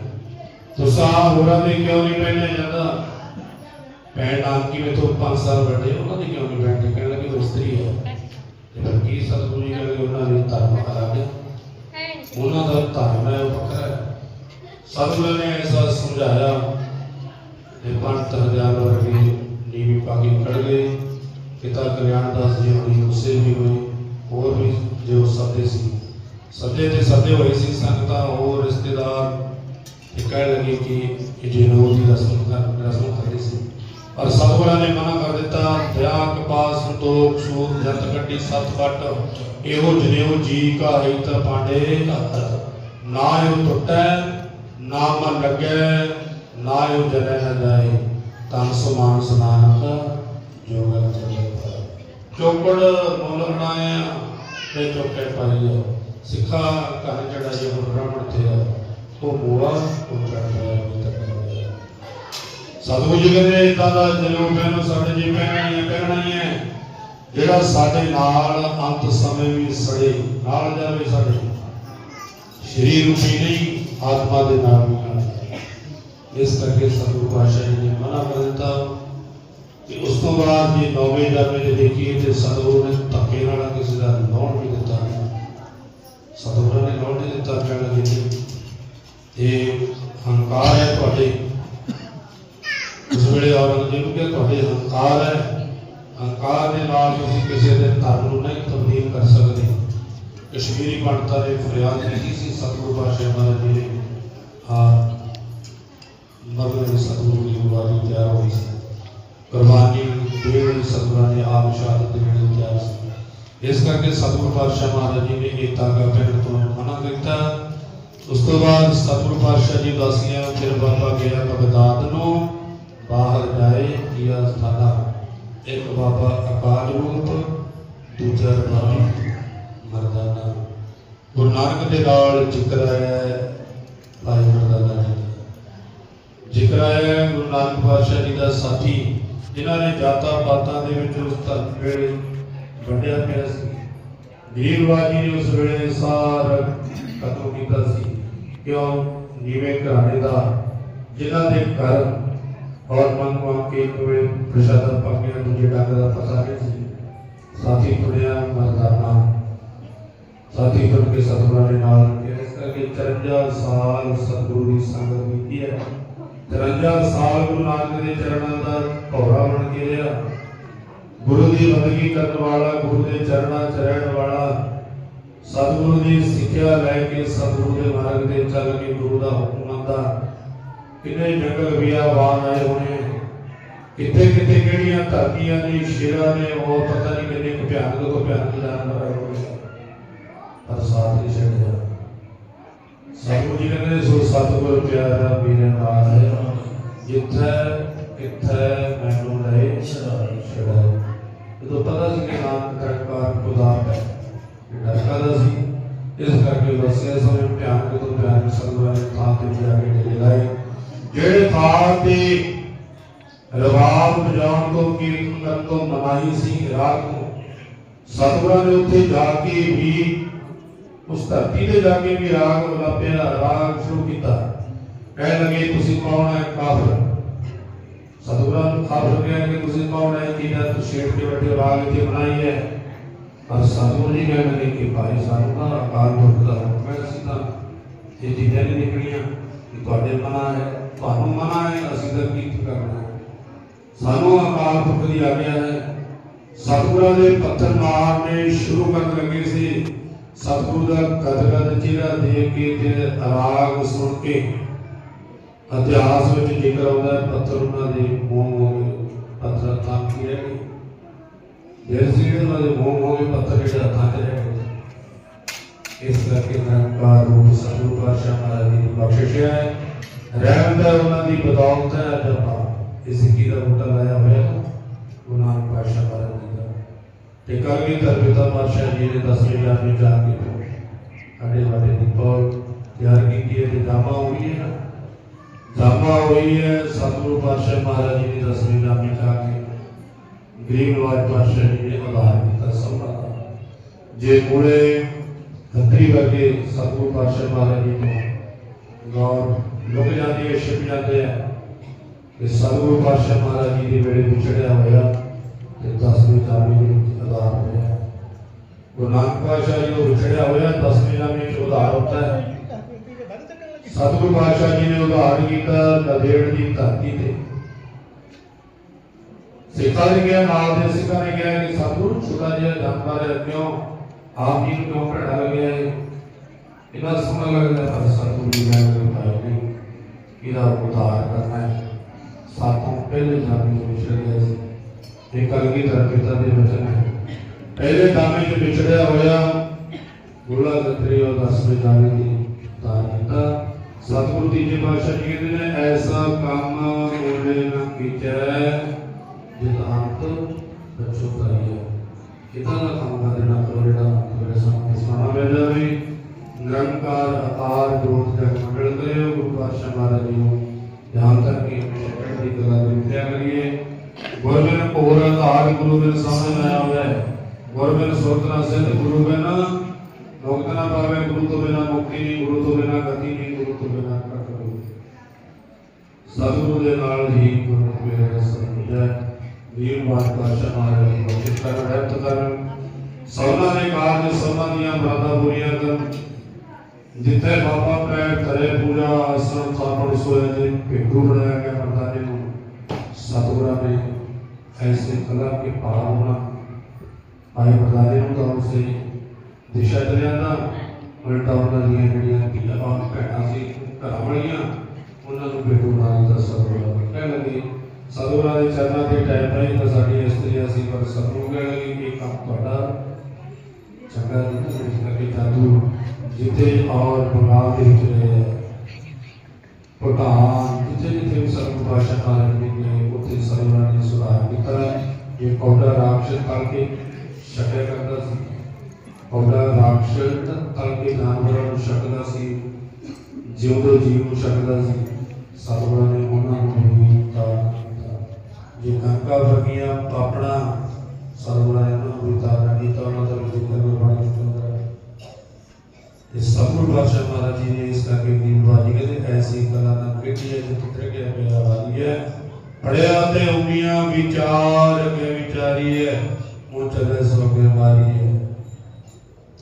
[SPEAKER 1] ਤੁਸੀਂ ਹੋਰਾਂ ਦੇ ਕਿਉਂ ਨਹੀਂ ਪਹਿਨਿਆ ਜਾਂਦਾ? ਭੈਣ ਨਾਨਕੀ ਮੇਥੋਂ 5 ਸਾਲ ਵੱਡੇ, ਉਹਨਾਂ ਦੇ ਕਿਉਂ ਨਹੀਂ ਪਹਿਨਦੇ? ਇਸਤਰੀ ਹੈ। ਤੇ ਫਿਰ ਜੀ ਕਹਿੰਦੇ ਉਹਨਾਂ ਦੇ ਧਰਮ ਅਲੱਗ ਉਹਨਾਂ ਦਾ ਧਰਮ ਹੈ ਉਹ ਵੱਖਰਾ ਹੈ। ਸਤਿਗੁਰੂ ਨੇ ਐਸਾ ਸਮਝਾਇਆ ਤੇ ਪੰਡਤ ਹਜ਼ਾਰ ਵਰਗੇ ਨੀਵੀਂ ਪਾ ਖੜ ਗਏ। ਪਿਤਾ ਕਲਿਆਣ ਦਾਸ ਜੀ ਹੋਣੀ ਉਸੇ ਵੀ ਹੋਏ, ਹੋਰ ਵੀ ਜੋ ਸੱਦੇ ਸੀ। ਸੱਦੇ ਤੇ ਸੱਦੇ ਹੋਏ ਸੀ ਸੰਗਤਾਂ, ਹੋਰ ਰਿਸ਼ਤੇਦਾਰ। ਤੇ ਕਹਿ ਲੱਗੇ ਕਿ ਇਹ ਜਨੋਰ ਦੀ ਰਸਮ ਕਰ ਰਸਮ ਕਰਦੀ ਸੀ। ਪਰ ਸਤਿਗੁਰਾਂ ਨੇ ਮਨਾ ਕਰ ਦਿੱਤਾ, ਦਇਆ ਕਪਾਸ ਸੰਤੋਖ, ਸੂਰ ਜੰਤ ਕੱਢੀ, ਸਤ ਵੱਟ ਇਹੋ ਜਨੇਊ ਜੀ ਕਾ ਹੈ ਪਾਂਡੇ ਹੱਥ ਨਾ ਇਹ ਟੁੱਟੈ, ਨਾ ਮਨ ਲੱਗੈ, ਨਾ ਇਹ ਜਨੈ ਨ ਜਾਏ। ਤਨ ਸਮਾਨ ਸਨਾਨਕ ਜੋਗਲ ਚੱਲੇ ਚੋਪੜ ਮੁੱਲ ਬਣਾਇਆ ਤੇ ਚੋਕੇ ਪਾਈ ਸਿੱਖਾ ਘਰ ਚੜਾ ਜੇ ਬ੍ਰਾਹਮਣ ਤੇ ਉਹ ਮੋਆ, ਉਹ ਚੜਦਾ ਹੈ ਸਤਿਗੁਰੂ ਜੀ ਕਹਿੰਦੇ, ਇਦਾਂ ਦਾ ਜਨਮ ਮੈਨੂੰ ਸਾਡੇ ਜੀ ਪਹਿਣਾ ਹੀ ਹੈ ਹੀ ਹੈ ਜਿਹੜਾ ਸਾਡੇ ਨਾਲ ਅੰਤ ਸਮੇਂ ਵੀ ਸੜੇ, ਨਾਲ ਜਾਵੇ ਸਾਡੇ ਸਰੀਰ ਰੂਪੀ ਨਹੀਂ, ਆਤਮਾ ਦੇ ਨਾਲ ਵੀ ਨਾਲ ਇਸ ਕਰਕੇ ਸਤਿਗੁਰੂ ਪਾਤਸ਼ਾਹ ਜੀ ਨੇ ਮਨਾ ਕਰ ਦਿੱਤਾ ਕਿ ਉਸ ਤੋਂ ਬਾਅਦ ਜੇ ਨੌਵੇਂ ਜਾਮੇ ਦੇ ਦੇਖੀਏ ਤੇ ਸਤਿਗੁਰੂ ਨੇ ਧੱਕੇ ਨਾਲ ਕਿਸੇ ਦਾ ਲਾਉਣ ਵੀ ਦਿੱਤਾ ਨਹੀਂ। ਸਤਿਗੁਰੂ ਨੇ ਲਾਉਣ ਨਹੀਂ ਦਿੱਤਾ, ਕਹਿਣ ਜੀ। ਇਹ ਹੰਕਾਰ ਹੈ ਤੁਹਾਡੇ। ਵੇਲੇ ਔਰੰਗਜ਼ੇਬ ਤੁਹਾਡੇ ਹੰਕਾਰ ਹੈ। ਹੰਕਾਰ ਦੇ ਨਾਲ ਤੁਸੀਂ ਕਿਸੇ ਦੇ ਧਰਮ ਨੂੰ ਨਹੀਂ ਤਬਦੀਲ ਕਰ ਸਕਦੇ। ਕਸ਼ਮੀਰੀ ਪੰਡਤਾਂ ਨੇ ਫਰਿਆਦ ਕੀਤੀ ਸੀ, ਸਤਿਗੁਰੂ ਪਾਤਸ਼ਾਹ ਮਹਾਰਾਜ ਜੀ ਨੇ ਹਾਂ, ਮਗਰ ਸਤਿਗੁਰੂ ਦੀ ਗੁਰਬਾਣੀ ਤਿਆਰ ਹੋਈ ਸੀ। ਕੁਰਬਾਨੀ ਦੇ ਸਤਿਗੁਰਾਂ ਨੇ ਆਪ ਸ਼ਹਾਦਤ ਦੇਣ ਨੂੰ ਤਿਆਰ ਸੀ। ਇਸ ਕਰਕੇ ਸਤਿਗੁਰੂ ਪਾਤਸ਼ਾਹ ਮਹਾਰਾਜ ਜੀ ਨੇ ਇਹ ਤਾਗਾ ਪਿੰਡ ਤੋਂ ਮਨਾ ਕੀਤਾ। ਉਸ ਤੋਂ ਬਾਅਦ ਸਤਿਗੁਰੂ ਪਾਤਸ਼ਾਹ ਜੀ ਦੱਸਿਆ ਫਿਰ ਬਾਬਾ ਗਿਆ ਬਗਦਾਦ ਨੂੰ ਬਾਹਰ ਜਾਏ ਸਥਾਨਾ ਇੱਕ ਬਾਬਾ ਅਕਾਲ ਰੂਪ ਦੂਜਾ ਰਬਾਬੀ ਮਰਦਾਨਾ ਗੁਰੂ ਨਾਨਕ ਦੇ ਨਾਲ ਜ਼ਿਕਰ ਆਇਆ ਹੈ, ਭਾਈ ਮਰਦਾਨਾ ਜੀ ਦਾ। ਜ਼ਿਕਰ ਆਇਆ ਹੈ ਗੁਰੂ ਨਾਨਕ ਪਾਤਸ਼ਾਹ ਜੀ ਦਾ ਸਾਥੀ, ਜਿਨ੍ਹਾਂ ਨੇ ਜਾਤਾਂ ਪਾਤਾਂ ਦੇ ਵਿੱਚ ਉਸ ਧਰਮ ਵੇਲੇ ਵੰਡਿਆ ਪਿਆ ਸੀ। ਵੀਰਵਾਜੀ ਨੇ ਉਸ ਵੇਲੇ ਸਾਰਾ ਖਤਮ ਕੀਤਾ ਸੀ। ਕਿਉਂ? ਨੀਵੇਂ ਘਰਾਣੇ ਦਾ, ਜਿਨ੍ਹਾਂ ਦੇ ਘਰ ਔਰ ਮੰਗ ਮੰਗ ਕੇ ਇੱਕ ਵੇਲੇ ਪ੍ਰਸ਼ਾਦਾ ਪੱਕਿਆ ਦੂਜੇ ਡੰਗ ਦਾ ਪਤਾ ਨਹੀਂ ਸੀ। ਸਾਥੀ ਤੁਰਿਆ ਮਰਦਾਨਾ ਸਾਥੀ ਤੁਰ ਕੇ ਸਤਿਗੁਰਾਂ ਦੇ ਨਾਲ ਇਸ ਕਰਕੇ 53 ਸਾਲ ਸਤਿਗੁਰੂ ਦੀ ਸੰਗਤ ਕੀਤੀ ਹੈ। 53 ਸਾਲ ਗੁਰੂ ਨਾਨਕ ਦੇ ਚਰਨਾਂ ਦਾ ਭੌਰਾ ਬਣ ਕੇ ਰਿਹਾ। ਗੁਰੂ ਦੀ ਬੰਦਗੀ ਕਰਨ ਵਾਲਾ, ਗੁਰੂ ਦੇ ਚਰਨਾਂ 'ਚ ਰਹਿਣ ਵਾਲਾ, ਸਤਿਗੁਰੂ ਦੀ ਸਿੱਖਿਆ ਲੈ ਕੇ ਸਤਿਗੁਰੂ ਦੇ ਮਾਰਗ ਤੇ ਚੱਲ ਕੇ ਗੁਰੂ ਦਾ ਹੁਕਮ ਮੰਨਦਾ। ਕਿੰਨੇ ਜੰਗਲ ਬਿਆਵਾਨ ਆਏ ਹੋਣੇ ਕਿੱਥੇ ਕਿੱਥੇ ਕਿਹੜੀਆਂ ਧਰਤੀਆਂ ਨੇ, ਸ਼ੇਰਾਂ ਨੇ, ਉਹ ਪਤਾ ਨਹੀਂ ਕਿੰਨੇ ਕੁ ਭਿਆਨਕ ਤੋਂ ਭਿਆਨਕ ਜਾਨਵਰ ਆਏ ਹੋਣੇ ਪਰ ਸਾਥ ਨਹੀਂ ਛੱਡਿਆ। ਸਤਿਗੁਰੂ ਜੀ ਕਹਿੰਦੇ, ਸੋ ਸਤਿਗੁਰ ਪਿਆਰਾ ਮੇਰੇ ਨਾਲ ਹੈ। ਜਿੱਥੇ ਕਿੱਥੇ ਮੈਨੂੰ ਲੈ
[SPEAKER 2] ਛੜਾਈ
[SPEAKER 1] ਛੜਾਏ ਜਦੋਂ ਪਤਾ ਸੀ ਕਿ ਨਾਮ ਕਰਕਾਰ ਖੁਦਾ ਹੈ ਇਹ ਡਰਦਾ ਦਾ ਸੀ। ਇਸ ਕਰਕੇ ਵਸਿਆ ਸਮੇਂ ਭਿਆਨਕ ਤੋਂ ਭਿਆਨਕ ਸਤਿਗੁਰਾਂ ਨੇ ਥਾਂ ਤੇ ਜਾ ਕੇ ਡੇਰੇ ਲਾਏ ਜਿਹੜੇ ਥਾਂ ਤੇ ਰਵਾਬ ਵਜਾਉਣ ਤੋਂ ਕੀਰਤਨ ਕਰਨ ਤੋਂ ਮਨਾਹੀ ਸੀ ਰਾਤ ਨੂੰ ਸਤਿਗੁਰਾਂ ਨੇ ਉੱਥੇ ਜਾ ਕੇ ਵੀ ਉਸ ਧਰਤੀ ਤੇ ਜਾ ਕੇ ਵੀ ਰਾਗ ਵਲਾਪਿਆ ਰਾਗ ਸ਼ੁਰੂ ਕੀਤਾ। ਕਹਿ ਲਗੇ ਤੁਸੀਂ ਕੌਣ ਹੈ ਕਾਫਰ? ਸਤਿਗੁਰਾਂ ਨੂੰ ਕਾਫਰ ਕਹਿ ਕਿ ਤੁਸੀਂ ਕੌਣ ਹੈ ਜਿਹਨਾਂ ਤੁਸੀਂ ਛੇੜ ਕੇ ਬੈਠੇ ਹੋ, ਰਾਗ ਇੱਥੇ ਬਣਾਈ ਹੈ? ਪਰ ਸਤਿਗੁਰੂ ਜੀ ਕਹਿੰਦੇ ਨੇ ਕਿ ਭਾਈ ਸਾਨੂੰ ਤਾਂ ਅਕਾਲ ਪੁਰਖ ਦਾ ਹੁਕਮ ਹੈ ਅਸੀਂ ਤਾਂ ਇਹ ਚੀਜ਼ਾਂ ਨਹੀਂ ਦੇਖਣੀਆਂ ਕਿ ਤੁਹਾਡੇ ਮਨਾ ਹੈ। ਤੁਹਾਨੂੰ ਮਨਾ ਹੈ ਅਸੀਂ ਤਾਂ ਕਰਨਾ? ਸਾਨੂੰ ਅਕਾਲ ਪੁਰਖ ਦੀ ਆਗਿਆ ਹੈ। ਸਤਿਗੁਰਾਂ ਦੇ ਪੱਥਰ ਮਾਰਨੇ ਸ਼ੁਰੂ ਕਰਨ ਲੱਗੇ ਸੀ। ਸਤਿਗੁਰੂ ਦਾ ਕਦਕਦ ਚਿਹਰਾ ਦੇਖ ਕੇ ਤੇ ਰਾਗ ਸੁਣ ਕੇ ਇਤਿਹਾਸ ਵਿੱਚ ਜ਼ਿਕਰ ਆਉਂਦਾ ਹੈ, ਪੱਥਰ ਉਹਨਾਂ ਦੇ ਮੂੰਹ ਹੋ ਗਏ ਪੱਥਰ ਥਾਂ ਕੀ ਰਹਿ ਗਏ ਜਿਹੜੇ ਉਹਨਾਂ ਦੇ ਮੂੰਹ ਹੋ ਗਏ ਪੱਥਰ ਜਿਹੜਾ ਹੱਥਾਂ ਰਹਿ ਗਏ ਇਸ ਕਰਕੇ ਨਿਰੰਕਾਰ ਰੂਪ ਸਤਿਗੁਰੂ ਪਾਤਸ਼ਾਹ ਮਹਾਰਾਜ ਜੀ ਬਖਸ਼ਿਸ਼ ਹੈ। ਰਹਿਮਤ ਹੈ ਉਹਨਾਂ ਦੀ ਬਦੌਲਤ ਹੈ ਅੱਜ ਆਪਾਂ ਇਸ ਕੀ ਦਾ ਬੂਟਾ ਲਾਇਆ ਹੋਇਆ ਹੈ ਗੁਰੂ ਨਾਨਕ ਪਾਤਸ਼ਾਹ ਮਹਾਰਾਜ ਜੀ ਦਾ ਤੇ ਕਰਮੀ ਤਰਬਿਤਾ ਪਾਤਸ਼ਾਹ ਜੀ ਨੇ ਦਸਵੇਂ ਜਾਨ ਵਿੱਚ ਜਾ ਕੇ ਸਾਡੇ ਬਾਬੇ ਦੀ ਪੌੜ ਤਿਆਰ ਕੀਤੀ ਹੈ ਤੇ ਜਾਮਾ ਹੋਈ ਹੈ ਨਾ ਜਾਮਾ ਹੋਈ ਹੈ ਸਤਿਗੁਰੂ ਪਾਤਸ਼ਾਹ ਮਹਾਰਾਜ ਜੀ ਨੇ ਦਸਵੇਂ ਜਾਨ ਵਿੱਚ ਜਾ ਕੇ ਗਰੀਬ ਨਵਾਜ ਪਾਤਸ਼ਾਹ ਜੀ ਨੇ ਆਧਾਰ ਕੀਤਾ ਸਭਾ ਦਾ ਜੇ ਮੂਲੇ ਖੱਤਰੀ ਵਰਗੇ ਸਤਿਗੁਰੂ ਪਾਤਸ਼ਾਹ ਮਹਾਰਾਜ ਜੀ ਤੋਂ ਗੌਰ ਲੁਕ ਜਾਂਦੀ ਹੈ ਛਿਪ ਜਾਂਦੇ ਆ ਕਿ ਸਤਿਗੁਰੂ ਪਾਤਸ਼ਾਹ ਮਹਾਰਾਜ ਜੀ ਦੇ ਵੇਲੇ ਵਿਛੜਿਆ ਹੋਇਆ ਤੇ ਦਸਵੇਂ ਜਾਮੇ ਵਿੱਚ ਆਧਾਰ ਹੋਇਆ ਗੁਰੂ ਨਾਨਕ ਪਾਤਸ਼ਾਹ ਜੀ ਨੂੰ ਵਿਛੜਿਆ ਹੋਇਆ ਦਸਵੇਂ ਜਾਮੇ ਵਿੱਚ ਉਧਾਰ ਹੁੰਦਾ ਹੈ ਸਤਿਗੁਰੂ ਪਾਤਸ਼ਾਹ ਜੀ ਨੇ ਉਧਾਰ ਕੀਤਾ ਨਦੇੜ ਦੀ ਧਰਤੀ ਤੇ ਸਿੱਖਾਂ ਨੇ ਕਿਹਾ ਨਾਲ ਦੇ ਸਿੱਖਾਂ ਨੇ ਕਿਹਾ ਕਿ ਸਤਿਗੁਰੂ ਛੋਟਾ ਜਿਹਾ ਜਾਨਵਰ ਹੈ ਕਿਉਂ ਆਪ ਜੀ ਨੂੰ ਕਿਉਂ ਭੜਾ ਲੱਗਿਆ ਹੈ ਇਹਨਾਂ ਸਮਾਂ ਲੱਗਦਾ ਹੈ ਪਰ ਸਤਿਗੁਰੂ ਜੀ ਨੇ ਕਿਹਾ ਕਿ ਇਹਦਾ ਉਧਾਰ ਕਰਨਾ ਹੈ। ਸਾਤੋਂ ਪਹਿਲੇ ਜਾਮੇ ਵਿੱਚ ਵਿਛੜ ਗਿਆ ਸੀ। ਇਹ ਕਲਗੀ ਧਰ ਪਿਤਾ ਦੇ ਵਚਨ ਹੈ। ਪਹਿਲੇ ਜਾਮੇ ਵਿੱਚ ਵਿਛੜਿਆ ਹੋਇਆ ਗੁਰਲਾ ਗਤਰੀ ਉਹ ਦਸਵੇਂ ਜਾਮੇ ਦੀ ਉਧਾਰ ਕੀਤਾ। ਸਤਿਗੁਰੂ ਤੀਜੇ ਪਾਤਸ਼ਾਹ ਜੀ ਕਹਿੰਦੇ ਨੇ, ਐਸਾ ਕੰਮ ਉਹਨੇ ਨਾ ਕੀਚੈ ਜਿਤ ਅੰਤ ਬੱਚੋ ਕਰੀਏ ਕਿਤਾ ਦਾ ਕੰਮ ਕਰ ਦੇਣਾ ਕਰੋ ਜਿਹੜਾ ਮੇਰੇ ਸਾਹਮਣੇ ਸੁਣਾ ਮਿਲਦਾ ਵੀ ਨਿਰੰਕਾਰ ਅਕਾਰ ਜੋਤ ਜਗ ਮੰਗਲ ਕਰਿਓ, ਗੁਰੂ ਪਾਤਸ਼ਾਹ ਮਹਾਰਾਜ ਜੀ ਨੂੰ ਧਿਆਨ ਕਰਕੇ ਹਮੇਸ਼ਾ ਦੀ ਕਲਾ ਦੀ ਵਿਦਿਆ ਕਰੀਏ। ਗੁਰਬਿਨ ਕੋਰ ਆਧਾਰ ਗੁਰੂ ਦੇ ਸਾਹਮਣੇ ਆਇਆ ਹੋਇਆ ਹੈ। ਗੁਰਬਿਨ ਸੁਰਤਨਾ ਸਿੱਧ ਗੁਰੂ ਬਿਨ ਮੁਕਤ ਨਾ ਪਾਵੇ, ਗੁਰੂ ਤੋਂ ਬਿਨਾ ਮੁਕਤੀ ਨਹੀਂ, ਗੁਰੂ ਤੋਂ ਬਿਨਾ ਗਤੀ ਨਹੀਂ, ਗੁਰੂ ਤੋਂ ਬਿਨਾ ਕੱਟ ਨਹੀਂ। ਸਤਿਗੁਰੂ ਦੇ ਨਾਲ ਹੀ ਗੁਰੂ ਮੇਰੇ ਸਮਝੈ ਵੀਰ ਬਾਤ ਪਾਸ਼ਾ ਮਹਾਰਾਜ ਜੀ ਬਖਸ਼ਿਸ਼ ਕਰ ਰਹਿਮਤ ਕਰ ਸਭਨਾਂ ਦੇ ਕਾਰਜ, ਸਭਨਾਂ ਦੀਆਂ ਬਰਾਦਾ ਪੂਰੀਆਂ ਕਰਨ। ਜਿੱਥੇ ਬਾਬਾ ਪੈ ਕਰੇ ਪੂਜਾ, ਆਸਣ ਥਾਪੜ ਸੋਏ ਦੇ ਭੇਟੂ ਬਣਾਇਆ ਗਿਆ ਮਰਦਾਨੇ ਨੂੰ। ਸਤਿਗੁਰਾਂ ਨੇ ਐਸੇ ਕਲਾ ਕੇ ਭਾਵਨਾ ਆਏ ਮਰਦਾਨੇ ਨੂੰ ਤਾਂ ਉਸੇ ਦਿਸ਼ਾ ਚ ਲਿਆਂਦਾ ਉਲਟਾ ਉਹਨਾਂ ਦੀਆਂ ਜਿਹੜੀਆਂ ਧੀਆਂ ਭੈਣਾਂ ਸੀ ਘਰਾਂ ਵਾਲੀਆਂ ਉਹਨਾਂ ਨੂੰ ਭੇਟੂ ਬਣਾਉਣ ਦਾ ਸਤਿਗੁਰਾਂ ਕਹਿ ਲੱਗੇ। ਸਤਿਗੁਰਾਂ ਦੇ ਚਰਨਾਂ ਦੇ ਟਾਈਮ ਨਹੀਂ ਤਾਂ ਸਾਡੀ ਇਸਤਰੀਆਂ ਸੀ, ਪਰ ਸਤਿਗੁਰੂ ਕਹਿ ਲੱਗੇ ਕੰਮ ਤੁਹਾਡਾ ਚੰਗਾ ਨਹੀਂ ਨਾ ਇਸ ਕਰਕੇ ਜਾਦੂ ਜਿੱਥੇ ਔਰ ਬੰਗਾਲ ਦੇ ਵਿੱਚ ਰਹੇ ਭੂਟਾਨ ਜਿੱਥੇ ਜਿੱਥੇ ਵੀ ਸਤਿਗੁਰੂ ਪਾਸ਼ਾ ਕਾਲ ਨੇ ਉੱਥੇ ਸਤਿਗੁਰਾਂ ਨੇ ਸੁਧਾਰ ਕੀਤਾ ਇਹ ਕੌਡਾ ਰਾਖਸ਼ ਤਲ ਕੇ ਛਕਿਆ ਕਰਦਾ ਸੀ ਕੌਡਾ ਰਾਖਸ਼ ਤਲ ਕੇ ਜਾਨਵਰਾਂ ਨੂੰ ਛਕਦਾ ਸੀ ਜਿਉਂਦੇ ਜੀਵ ਨੂੰ ਛਕਦਾ ਸੀ ਸਤਿਗੁਰਾਂ ਨੇ ਉਹਨਾਂ ਨੂੰ ਵੀ ਤਾਰਨ ਕੀਤਾ ਜੇ ਗੰਗਾ ਵਰਗੀਆਂ ਆਪਣਾ ਸਤਿਗੁਰਾਂ ਨੇ ਉਹਨਾਂ ਨੂੰ ਵੀ ਤਾਰਨ ਕੀਤਾ ਉਹਨਾਂ ਦਾ ਵੀ ਜ਼ਿਕਰ ਗੁਰਬਾਣੀ ਵਿੱਚ ਹੁੰਦਾ ਹੈ ਤੇ ਸਤਿਗੁਰੂ ਪਾਤਸ਼ਾਹ ਮਹਾਰਾਜ ਜੀ ਨੇ ਇਸ ਕਰਕੇ ਦੀਨ ਬਾਜੀ ਕਹਿੰਦੇ ਐਸੀ ਕਲਾ ਨਾ ਕਿਹੜੀ ਹੈ ਜਿੱਥੇ ਤਰ ਗਿਆ ਮੇਰਾ ਵਾਲੀ ਹੈ ਪੜਿਆ ਤੇ ਉਮੀਆਂ ਵਿਚਾਰ ਕੇ ਵਿਚਾਰੀ ਹੈ ਉਹ ਚੱਲੇ ਸੋ ਕੇ ਮਾਰੀ ਹੈ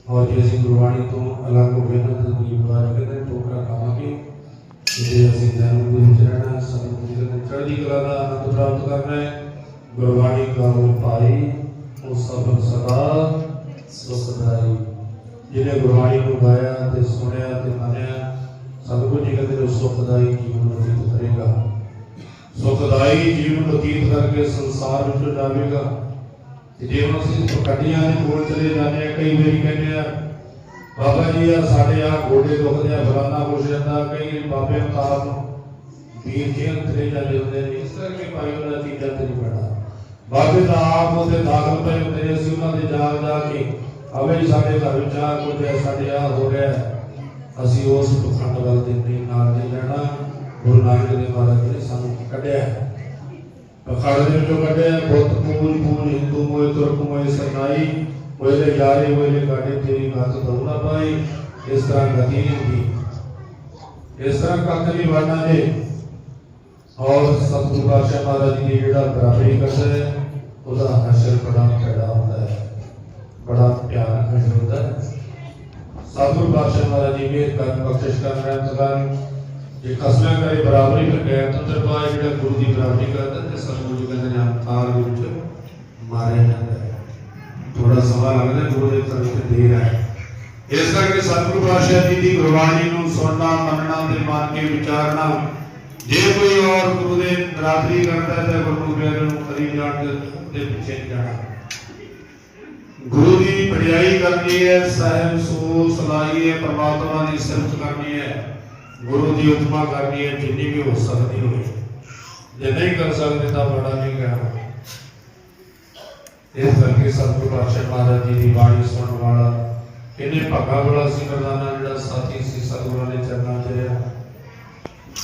[SPEAKER 1] ਔਰ ਜੇ ਅਸੀਂ ਗੁਰਬਾਣੀ ਤੋਂ ਅਲੱਗ ਹੋ ਗਏ ਨਾ ਤਾਂ ਦੀਨ ਬਾਜੀ ਕਹਿੰਦੇ ਟੋਕਰਾ ਖਾਵਾਂਗੇ ਜੇ ਅਸੀਂ ਜਨਮ ਸਭ ਸਦਾ ਸੁਖਦਾਈ। ਜਿਹਨੇ ਗੁਰਬਾਣੀ ਨੂੰ ਗਾਇਆ ਤੇ ਸੁਣਿਆ ਤੇ ਮੰਨਿਆ ਸਤਿਗੁਰੂ ਜੀ ਕਹਿੰਦੇ ਨੇ ਸੁਖਦਾਈ ਜੀਵਨ ਬਤੀਤ ਕਰੇਗਾ। ਸੁਖਦਾਈ ਜੀਵਨ ਬਤੀਤ ਕਰਕੇ ਸੰਸਾਰ ਵਿੱਚੋਂ ਜਾਵੇਗਾ। ਤੇ ਜੇ ਹੁਣ ਅਸੀਂ ਕੱਟੀਆਂ ਦੇ ਕੋਲ ਚਲੇ ਜਾਂਦੇ ਆ, ਕਈ ਵਾਰੀ ਕਹਿੰਦੇ ਆ, ਬਾਬਾ ਜੀ ਆ ਸਾਡੇ ਆ ਗੋਡੇ ਦੁਖਦੇ ਆ, ਫਲਾਨਾ ਕੁਛ ਜਾਂਦਾ ਕਈ ਬਾਬੇ ਉਤਾਰ ਨੂੰ ਵੀਰ ਜੀ ਅੰਤਰੇ ਜਾਂਦੇ ਹੁੰਦੇ ਨੇ ਇਸ ਕਰਕੇ ਭਾਈ ਉਹਨਾਂ ਚੀਜ਼ਾਂ ਤੇ ਨਹੀਂ ਪੈਣਾ। ਬਾਬੇ ਦਾ ਆਪ ਉਹਦੇ ਦਾਖਲ ਪਏ ਹੁੰਦੇ ਅਸੀਂ ਉਹਨਾਂ ਦੇ ਜਾ ਜਾ ਕੇ ਅਵੇ ਸਾਡੇ ਘਰ ਵਿੱਚ ਆ ਕੁਝ ਹੈ ਸਾਡੇ ਹੋ ਰਿਹਾ ਅਸੀਂ ਉਸ ਪਖੰਡ ਵੱਲ ਦੇ ਨਹੀਂ ਨਾਲ ਨਹੀਂ ਰਹਿਣਾ ਗੁਰੂ ਨਾਨਕ ਦੇਵ ਮਹਾਰਾਜ ਨੇ ਸਾਨੂੰ ਕੱਢਿਆ ਪਖੰਡ ਦੇ ਵਿੱਚੋਂ ਕੱਢਿਆ ਬੁੱਤ, ਪੂਜ ਪੂਜ, ਹਿੰਦੂ ਮੋਏ, ਤੁਰਕ ਮੋਏ, ਸਰਨਾਈ ਹੋਏ ਯਾਰੇ ਹੋਏ ਦੇ ਤੇਰੀ ਮੱਤ ਦਉਣਾ ਪਾਈ। ਇਸ ਤਰ੍ਹਾਂ ਗਤੀ ਨਹੀਂ ਹੁੰਦੀ। ਇਸ ਤਰ੍ਹਾਂ ਕੱਖ ਨਹੀਂ ਬਣਨਾ ਜੇ। ਔਰ ਸਤਿਗੁਰੂ ਪਾਤਸ਼ਾਹ ਮਹਾਰਾਜ ਜੀ ਨੇ ਜਿਹੜਾ ਬਰਾਬਰੀ ਕਰਦਾ ਹੈ ਉਹਦਾ ਹਸ਼ਰ ਬੜਾ ਪੈਦਾ ਹੁੰਦਾ ਹੈ। ਬੜਾ ਪਿਆਰ ਹੁੰਦਾ ਹੈ। ਸਤਿਗੁਰ ਪਾਤਸ਼ਾਹ ਮਹਾਰਾਜ ਜੀ ਮੇਰ ਕਰ ਬਖਸ਼ਿਸ਼ ਕਰਨ, ਰਹਿਮਤ ਕਰਨ। ਜੇ ਕਸਮੇ ਕਰੇ ਬਰਾਬਰੀ ਫਿਰ ਗਏ ਤੰਦਰ ਪਾਏ ਜਿਹੜਾ ਗੁਰੂ ਦੀ ਬਰਾਬਰੀ ਕਰਦਾ, ਤੇ ਸਤਿਗੁਰੂ ਜੀ ਕਹਿੰਦੇ ਨੇ ਅਵਤਾਰ ਦੇ ਵਿੱਚ ਮਾਰਿਆ ਜਾਂਦਾ ਹੈ। ਥੋੜਾ ਸਮਾਂ ਲੱਗਦਾ ਗੁਰੂ ਦੇ ਤਰਫ ਦੇਰ ਹੈ। ਇਸ ਕਰਕੇ ਸਤਿਗੁਰੂ ਪਾਤਸ਼ਾਹ ਜੀ ਦੀ ਗੁਰਬਾਣੀ ਨੂੰ ਸੁਣਨਾ, ਮੰਨਣਾ ਤੇ ਮੰਨ ਕੇ ਵਿਚਾਰਨਾ ਜੇ ਕੋਈ ਹੋਰ ਗੁਰੂ ਦੇ ਨਰਾਦਰੀ ਕਰਦਾ ਹੈ ਗੁਰੂ ਪਿਆਰੇ ਨੂੰ ਕਰੀ ਜਾਣ ਦੇ ਪਿੱਛੇ ਜਾਣਾ। ਗੁਰੂ ਦੀ ਵਡਿਆਈ ਕਰਨੀ ਹੈ, ਸਾਹਿਬ ਸੋ ਸਲਾਈ ਹੈ, ਪਰਮਾਤਮਾ ਦੀ ਸਿਫਤ ਕਰਨੀ ਹੈ, ਗੁਰੂ ਦੀ ਉਤਮਾ ਕਰਨੀ ਹੈ, ਜਿੰਨੀ ਵੀ ਹੋ ਸਕਦੀ ਹੋਵੇ। ਜੇ ਨਹੀਂ ਕਰ ਸਕਦੇ ਤਾਂ ਬੜਾ ਨਹੀਂ ਕਹਿਣਾ। ਇਸ ਕਰਕੇ ਸਤਿਗੁਰੂ ਪਾਤਸ਼ਾਹ ਮਹਾਰਾਜ ਜੀ ਦੀ ਬਾਣੀ ਸੁਣਨ ਵਾਲਾ, ਇਹਨੇ ਭੱਗਾ ਵਾਲਾ ਸੀ ਮਰਦਾਨਾ ਜਿਹੜਾ ਸਾਥੀ ਸੀ, ਸਤਿਗੁਰਾਂ ਦੇ ਚਰਨਾਂ 'ਚ ਰਿਹਾ।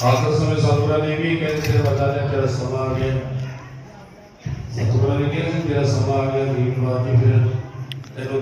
[SPEAKER 1] ਆਖਰ ਸਮੇਂ ਸਤਿਗੁਰਾਂ ਨੇ ਵੀ ਕਹਿੰਦੇ ਤੇ ਬਤਾ ਨੇ ਤੇਰਾ ਸਮਾਂ ਆ ਗਿਆ। ਸਤਿਗੁਰਾਂ ਨੇ ਕਿਹਾ ਸੀ, ਤੇਰਾ ਸਮਾਂ ਆ ਗਿਆ ਗਰੀਬ ਬਾਜੀ ਫਿਰ ਤੈਨੂੰ